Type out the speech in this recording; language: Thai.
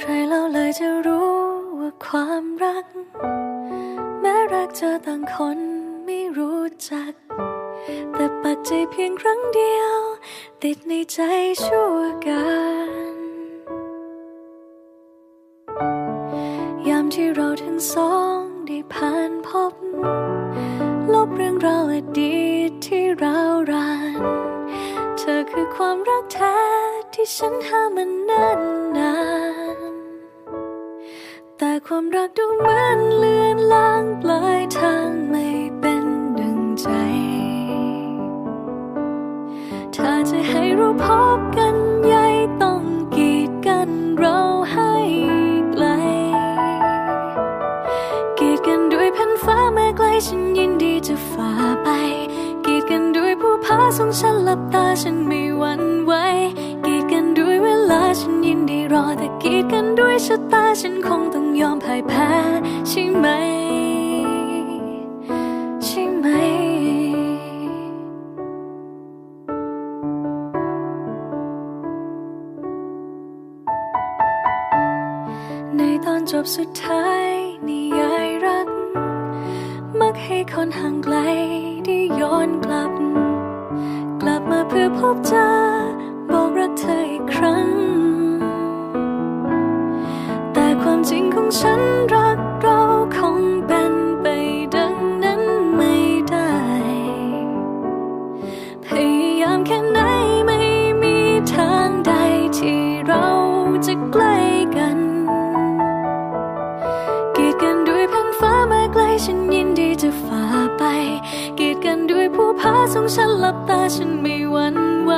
ใครเราเลยจะรู้ว่าความรัก แม้รักเจอต่างคนไม่รู้จัก แต่ปักใจเพียงครั้งเดียว ติดในใจชั่วกันยามที่เราทั้งสองได้ผ่านพบ ลบเรื่องราวอดีตที่ราวรานเธอคือความรักแท้ที่ฉันหามันนานนาน ความรักดูเหมือนเลือนลางปลายทางไม่เป็นดังใจ ถ้าจะให้เราพบกันใหญ่ต้องกีดกันเราให้ไกล กีดกันด้วยแผ่นฟ้าแม้ไกลฉันยินดีจะฝ่าไป กีดกันด้วยผู้พาส่งฉันหลับตาฉันไม่หวั่นไหวกี ชะตาฉันคงต้องยอมพ่ายแพ้ใช่ไหม ใช่ไหม ในตอนจบสุดท้ายนิยายรัก มักให้คนห่างไกลได้ย้อนกลับ กลับมาเพื่อพบเจอบอกรักเธออีกครั้ง จริงของฉันรักเราคงเป็นไปดังนั้นไม่ได้ พยายามแค่ไหนไม่มีทางใดที่เราจะใกล้กัน กีดกันด้วยแผ่นฟ้าม้ไกลฉันยินดีจะฝ่าไป กีดกันด้วยผู้พาส่งฉันหลับตาฉันไม่หวั่นไหว